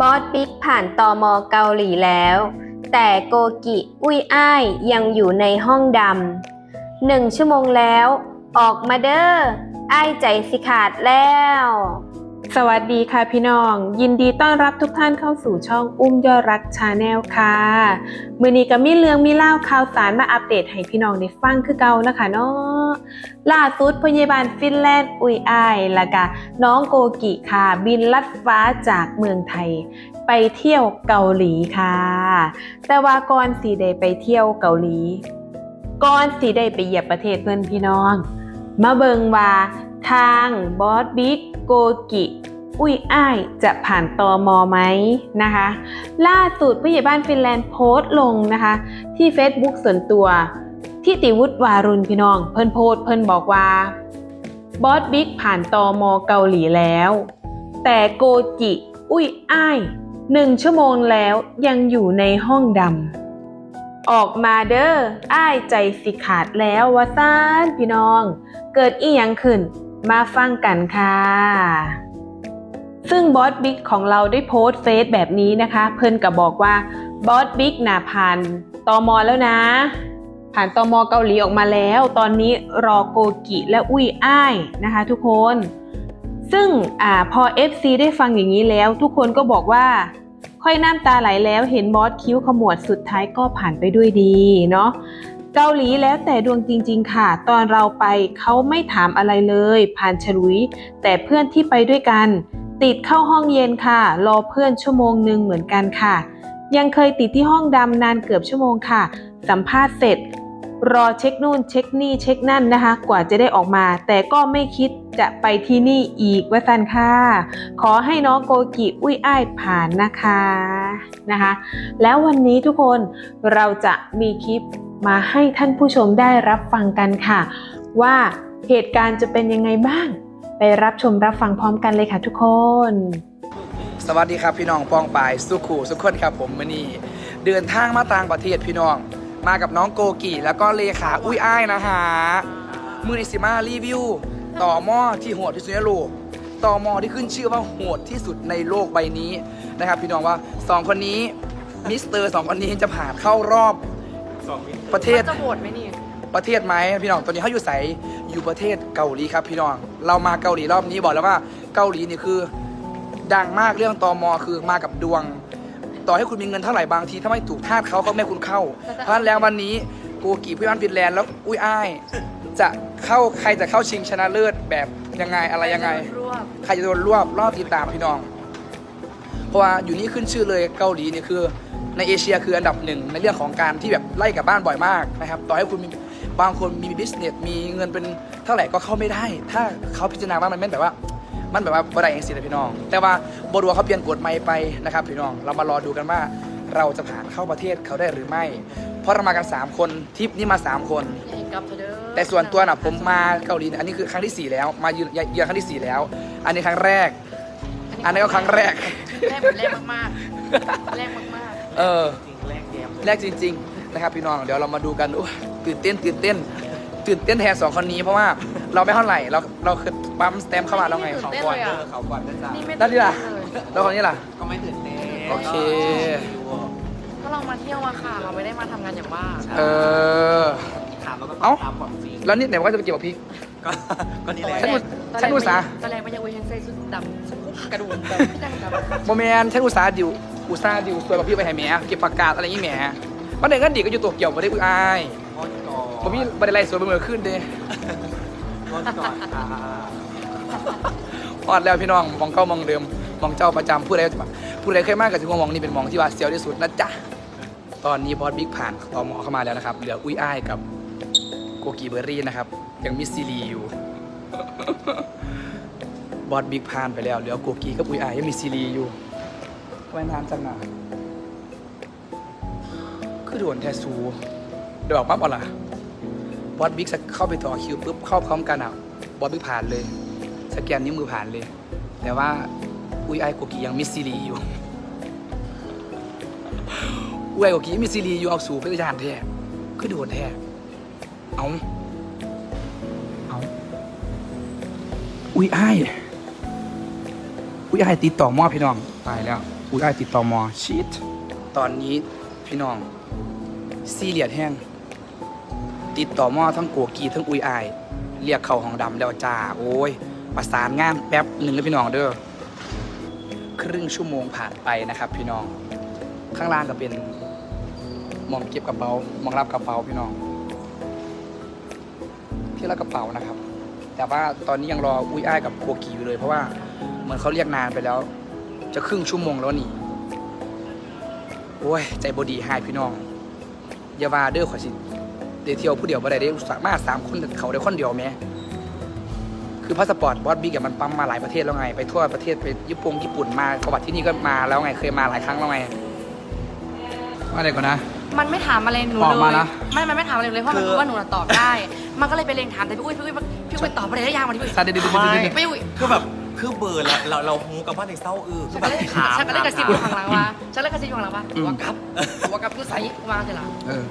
บอสบิ๊กผ่านตอมอเกาหลีแล้ว แต่โกกิอุ้ยอ้ายยังอยู่ในห้องดำหนึ่งชั่วโมงแล้ว ออกมาเด้ออ้ายใจสิขาดแล้ว สวัสดีค่ะพี่น้อง ยินดีต้อนรับทุกท่านเข้าสู่ช่องอุ้มยอดรักชาแนลค่ะมือนี้ก็มีเรื่องมีเล่าข่าวสารมาอัปเดตให้พี่น้องได้ฟังคือเก่านะคะเนาะล่าสุดพยาบาลฟินแลนด์อุยอายแล้วก็น้องโกกิค่ะ บินลัดฟ้าจากเมืองไทย ไปเที่ยวเกาหลีค่ะ แต่ว่าก่อนสีได้ไปเที่ยวเกาหลีก่อนสีได้ไปเหยียบประเทศเพื่อนพี่น้อง มาเบิงว่าทางบอสบิ๊กโกกิ อุ้ยอ้ายจะผ่านตอมอไหมนะคะ ล่าสุดผู้ใหญ่บ้านฟินแลนด์โพสต์ลงนะคะ ที่ Facebook ส่วนตัวที่ติวุฒิวารุณพี่น้อง เพิ่นโพสต์เพิ่นบอกว่าบอสบิ๊กผ่านตอมอเกาหลีแล้ว แต่โกจิ อุ้ยอ้ายหนึ่งชั่วโมงแล้วยังอยู่ในห้องดำออกมาเด้ออ้ายใจสิขาดแล้ววะซ่านพี่น้อง เกิดอีหยังขึ้นมาฟังกันค่ะ ซึ่งบอสบิ๊กของเราได้โพสต์เฟซแบบนี้นะคะ เพิ่นก็บอกว่าบอสบิ๊กน่ะผ่านตอมอแล้วนะ ผ่านตอมอเกาหลีออกมาแล้ว ตอนนี้รอโกกิและอุ้ยอ้ายนะคะทุกคน ซึ่งอพอ FC ได้ฟังอย่างนี้แล้ว ทุกคนก็บอกว่า ค่อยน้ำตาไหลแล้วเห็นบอสคิ้วขมวดสุดท้ายก็ผ่านไปด้วยดีเนาะเกาหลีแล้วแต่ดวงจริง ๆ ค่ะ ตอนเราไปเขาไม่ถามอะไรเลย ผ่านฉลุย แต่เพื่อนที่ไปด้วยกัน ติดเข้าห้องเย็นค่ะ รอเพื่อนชั่วโมงหนึ่งเหมือนกันค่ะ ยังเคยติดที่ห้องดำนานเกือบชั่วโมงค่ะ สัมภาษณ์เสร็จ รอเช็คนู่นเช็คนี่เช็คนั่นนะคะ กว่าจะได้ออกมา แต่ก็ไม่คิดจะไปที่นี่อีกว่าสันค่ะ ขอให้น้องโกกิอุ้ยอ้ายผ่านนะคะนะคะ แล้ววันนี้ทุกคนเราจะมีคลิปมาให้ท่านผู้ชมได้รับฟังกันค่ะ ว่าเหตุการณ์จะเป็นยังไงบ้าง ไปรับชมรับฟังพร้อมกันเลยค่ะทุกคน สวัสดีครับพี่น้องปองปายสุขูสุขคนครับผมมื่อนี้เดินทางมาต่างประเทศพี่น้อง มากับน้องโกกีแล้วก็เลขาอุ้ยอ้ายนะฮะมือนิสิมารีวิว ต่อหม้อที่โหดที่สุดในโลกต่อหม้อที่ขึ้นชื่อว่าโหดที่สุดในโลกใบนี้นะครับ พี่น้องว่าสองคนนี้มิสเตอร์สองคนนี้จะผ่านเข้ารอบประเทศ จะโหวตไหมนี่ ประเทศไหมพี่น้องตอนนี้เขาอยู่ใส อยู่ประเทศเกาหลีครับพี่น้อง เรามาเกาหลีรอบนี้บอกแล้วว่าเกาหลีนี่คือ ดังมากเรื่องตอมอคือมากับดวง ต่อให้คุณมีเงินเท่าไหร่บางทีถ้าไม่ถูกทาสเขาเขาไม่ให้คุณเข้า เพราะฉะนั้นแล้ววันนี้โกกีพี่บ้านฟินแลนด์แล้วอุ้ยอ้าย จะเข้าใครจะเข้าชิงชนะเลิศแบบยังไงอะไรยังไง รวบใครจะโดนรวบรอบติดตามพี่น้อง เพราะว่าอยู่นี่ขึ้นชื่อเลยเกาหลีเนี่ยคือ ในเอเชียคืออันดับหนึ่งในเรื่องของการที่แบบไล่กลับบ้านบ่อยมากนะครับ ต่อให้คุณมี บางคนมีบิสเนสมีเงินเป็นเท่าไหร่ก็เข้าไม่ได้ ถ้าเขาพิจารณาว่ามันไม่แบบว่ามันแบบว่าบรายเองสิเลยพี่น้อง แต่ว่าบรัวเขาเปลี่ยนกฎใหม่ไปนะครับพี่น้องเรามารอดูกันว่าเราจะผ่านเข้าประเทศเขาได้หรือไม่ เพราะเรามากัน 3 คนทริปนี้มา 3 คนอย่าให้กลับเถอะเด้อแต่ส่วนตัวน่ะผมมาเกาหลีเนี่ยอันนี้คือครั้งที่4แล้ว มาเยือนเยือนครั้งที่4แล้ว อันนี้ครั้งแรก อันนี้ก็ครั้งแรก แรกเหมือนแรกมากๆแรกมากเออ แรกจริงๆ นะครับพี่น้อง เดี๋ยวเรามาดูกันโอ้ย ตื่นเต้นตื่นเต้น ตื่นเต้นแทนสองคนนี้เพราะว่าเราไม่เท่าไหร่เราเราเคยปั๊มสแตมป์เข้ามาแล้วไงตื่นเต้นเลยอะเขาก่อนนะจ๊ะนี่ไม่ได้ดิล่ะตื่นเต้นเลยแล้วคนนี้ล่ะ ก็ไม่ตื่นเต้นโอเค ก็เรามาเที่ยวมาค่ะ เราไม่ได้มาทำงานอย่างว่าเออ ถามแล้วก็ตเอ้าอบตามความจริงแล้วนี่ไหนว่าจะไปเกี่ยวกับพริก ก็ก็นี่แหละ ฉันอุตฉันอุตส่าห์ ตอนแรกมันยังเวยยังใส่ชุดดำชุดกระดูกแบบยังดำโมเมนฉันอุตส่าห์ดิวอุตส่าห์ดิวสวยกับพี่ไปให้แหม่เก็บผักกาดอะไรอย่างงี้แหม่ประเด็นก็ดีก็อยู่ตัวเกี่ยวไม่ได้อุ้ยอาย งดก่อนผมมีบันไดไล่สวยเป็นมือขึ้นเด้งดก่อนค่ะพอดแล้วพี่น้องมองเก้ามองเดิมมองเจ้าประจำผู้ใดผู้ใดเคยมากกับถึงมองนี่เป็นมองที่ว่าเซียวที่สุดนะจ๊ะตอนนี้บอสบิ๊กผ่านตอมอเข้ามาแล้วนะครับ เหลืออุ้ยอ้ายกับโกกีเบอร์รี่นะครับ ยังมีซีรีอยู่ บอสบิ๊กผ่านไปแล้ว เหลือโกกีกับอุ้ยอ้ายยังมีซีรีอยู่ทำไมนานจังอะคือโดนแทซูเดี๋ยวบอกปั๊บเอาล่ะบอสบิ๊กเข้าไปต่อคิวปุ๊บเข้าพร้อมกันอะบอสบิ๊กผ่านเลย สแกนนิ้วมือผ่านเลย แต่ว่าอุ้ยไอายโกกียังมิสซีรีอยู่อุ้ยไอโกกียังมิสซีรีอยู่เอาสู่เพื่อยานแท้คือโดนแท้เอาเอาอุ้ยไอายอุ้ยไอายติดต่อมอพี่น้องตายแล้วอุ้ยไอ้ติดต่อมอชีตตอนนี้พี่น้องซีเรียดแห้ง ติดต่อหม้อทั้งโกกีทั้งอุยอาย เรียกเขาห้องดำแล้วจ้า โอ้ย ประสานงานแป๊บหนึ่งแล้วพี่น้องเด้อครึ่งชั่วโมงผ่านไปนะครับ พี่น้อง ข้างล่างก็เป็นมองเก็บกระเป๋ามองรับกระเป๋าพี่น้อง ที่รับกระเป๋านะครับ แต่ว่าตอนนี้ยังรออุ้ยอ้ายกับโกกีอยู่เลย เพราะว่าเหมือนเขาเรียกนานไปแล้ว จะครึ่งชั่วโมงแล้วนี่โอ้ย ใจบดีหายพี่น้องอย่าว่าเด้อขอสิ เดยวเที่ยวผู้เดียวบ่ได้เด้สามารถสามคนเขาได้คนเดียวแหม้คือพาสปอร์ตบอสบิ๊กอะมันปั๊มมาหลายประเทศแล้วไง ไปทั่วประเทศไปญี่ปุ่งญี่ปุ่นมาประวัติที่นี่ก็มาแล้วไงเคยมาหลายครั้งแล้วไงว่าอะไรก่อนนะ มันไม่ถามอะไรหนูบอกเลมายนะ ไม่มันไม่ถามอะไรเลยเพราะมันรู้ว่าหนูน่ะตอบได้ มันก็เลยไปเลงถามแต่พี่อุ้ยพี่อุ้ยพี่อุ้ยตอบอะไรได้ยังมาพี่อุ้ยซาเดดิดิดิดิดิพี่อุ้ยคือแบบคือเบอร์เราเราเราฮูกับว่าในเศร้าอือคืฉัอนแบก็บเลยถามฉันก็เลยกระซิบอยู่ข้างหลังว่าฉันเลยกระซิบอยู่ข้างหลังว่าหัวกับหัวกับผู้ใส่วางเสร็จแล้วเออ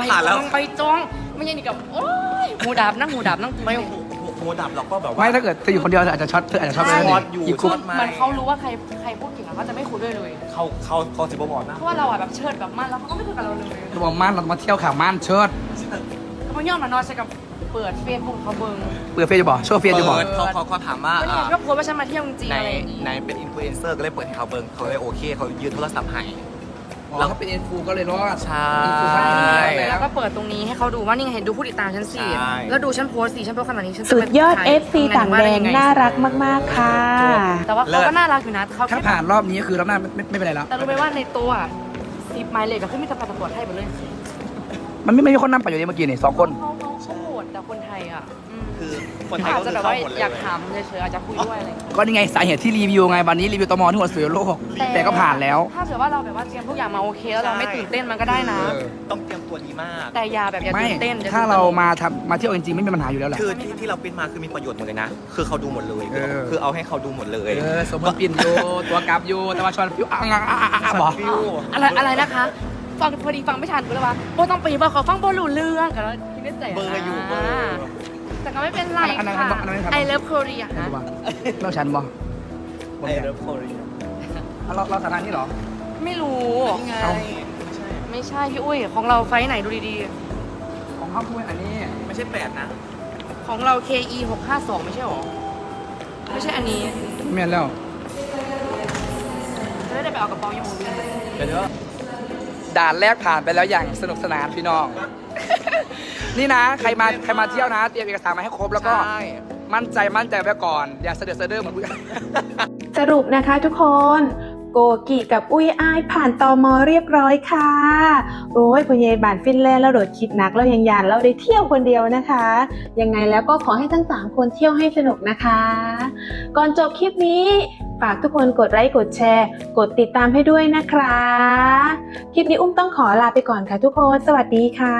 ใบจองใบจองไม่ใช่นี่กับโอ้ยหมูดับนั่งหมูดับนั่งไม่หูหูหูดับเราก็แบบว่า ไม่ถ้าเกิดเธออยู่คนเดียวเธออาจจะช็อตเธออาจจะช็อตไปใช่แล้วช็อนี่ตอยู่อีกคืคุอกกมันเขารู้ว่าใครใครพูดเก่งอะเขาจะไม่คุยด้วยเลย เขาเขาเขาสิบบอกนะเพราะว่าเราอะแบบเชิดแบบมันแล้วเขาก็ไม่คุยกับเราเลยเราบอกม่านเรามาเที่ยวข่าวม่านเชิดเขาไม่ยอมมานอนใช่กับเปิดเฟซบุ๊กเขาเบิ้งเปิดเฟซจะบอกช่วยเฟซจะบอก เปิดเขาเขาเขาถามว่าก็เนี่ยก็โพสต์ว่าฉันมาเที่ยวจริงๆในอะไรอย่างงี้ในเป็นอินฟลูเอนเซอร์ก็เลยเปิดให้เขาเบิ้งเขาเลยโอเคเขายืนโทรศัพท์ให้แล้ว เขาเป็นเอ็นฟูก็เลยรอดใช่ แล้วก็เปิดตรงนี้ให้เขาดูว่านี่ไงเห็นดูผู้ติดตามฉันสิ ใช่ แล้วดูฉันโพสต์สิฉันโพสต์ขนาดนี้ฉันจะสุดยอด ไปถ่า FC ต่างแดงน่ารักมาก ๆ ค่ะ แต่ว่าเขาก็น่ารักอยู่นะเขาถ้าแค่ผ่านรอบนี้คือรอบหน้าไม่ไม่ไม่เป็นไรแล้ว แต่รู้ไหมว่าในตัวสิบไมล์เลยก็ขึ้นมีแต่ปาสปอร์ตให้ไปเลยมันไม่ไม่มีคนนั่งไปอยู่ในเมื่อกี้นี่สองคน เขาเขาเขาโหดแต่คนไทยอะอืม คือคนไทยอาจก็จะคือแบบเข้าว่าหมดเลยอยากถามเฉยๆอาจจะคุยด้วยอะไรอย่างเงี้ยก็นี่ไงสาเหตุที่รีวิวไงวันนี้รีวิวตมที่หัวเสือโลกแต่ก็ผ่านแล้ว ถ้าเกิดว่าเราแบบว่าเตรียมทุกอย่างมาโอเคแล้วเราไม่ตื่นเต้นมันก็ได้นะเออต้องเตรียมตัวดีมาก แต่อย่าแบบอย่าไม่ตื่นเต้นอย่ถ้าตื่นตเราระหนก มาทำมาเที่ยวจริงๆไม่มีปัญหาอยู่แล้วแหละ คือที่ที่เราปริ้นมาคือมีประโยชน์หมดเลยนะ คือเขาดูหมดเลย เออ คือเอาให้เขาดูหมดเลย เออสมมติปินอยู่ตัวกราฟอยู่แต่ว่าชอนฟิวอะอะอะอะอะบอก ฟิว อะไรอะไรนะคะ ฟังพอดีฟังไม่ทันก็เลยว่าโบต้องไปบอกเขาฟังโบรู้เรื่องกันแล้วคิดในใจเบอร์อยู่เบอร์ แต่ก็ไม่เป็นไรอันนั้นค่ะอันนั้นอันนั้น I love Korea นะเราฉันบอกไอเลิฟโคเรียเราเราฐานะนี้เหรอ ไม่รู้นี่ไงเอาไม่ใช่พี่อุ้ย ของเราไฟท์ไหนดูดีของเขาคืออันนี้ไม่ใช่แปดนะ ๆ ของเรา KE 652ไม่ใช่หรอ ไม่ใช่อันนี้แม่นแล้วจะได้ไปเอากระเป๋ายังมูด้วยเดี๋ยวเดี๋ยวด่านแรกผ่านไปแล้วอย่างสนุกสนานพี่น้อง นี่นะ ใครมาใครมาเที่ยวนะ เตรียมเอกสารมาให้ครบแล้วก็ ใช่ มั่นใจมั่นใจไว้ก่อน อย่าเสด็จเสด็จเหมือนผู้สรุปนะคะทุกคน โกกิกับอุ้ยอ้ายผ่านตอมอเรียบร้อยค่ะ โอ้ยคุณยายบานฟินแลนด์แล้วโดดคิดหนักแล้วยังยานเราได้เที่ยวคนเดียวนะคะ ยังไงแล้วก็ขอให้ทั้งสามคนเที่ยวให้สนุกนะคะ ก่อนจบคลิปนี้ ฝากทุกคนกดไลค์กดแชร์ กดติดตามให้ด้วยนะคะ คลิปนี้อุ้มต้องขอลาไปก่อนค่ะทุกคน สวัสดีค่ะ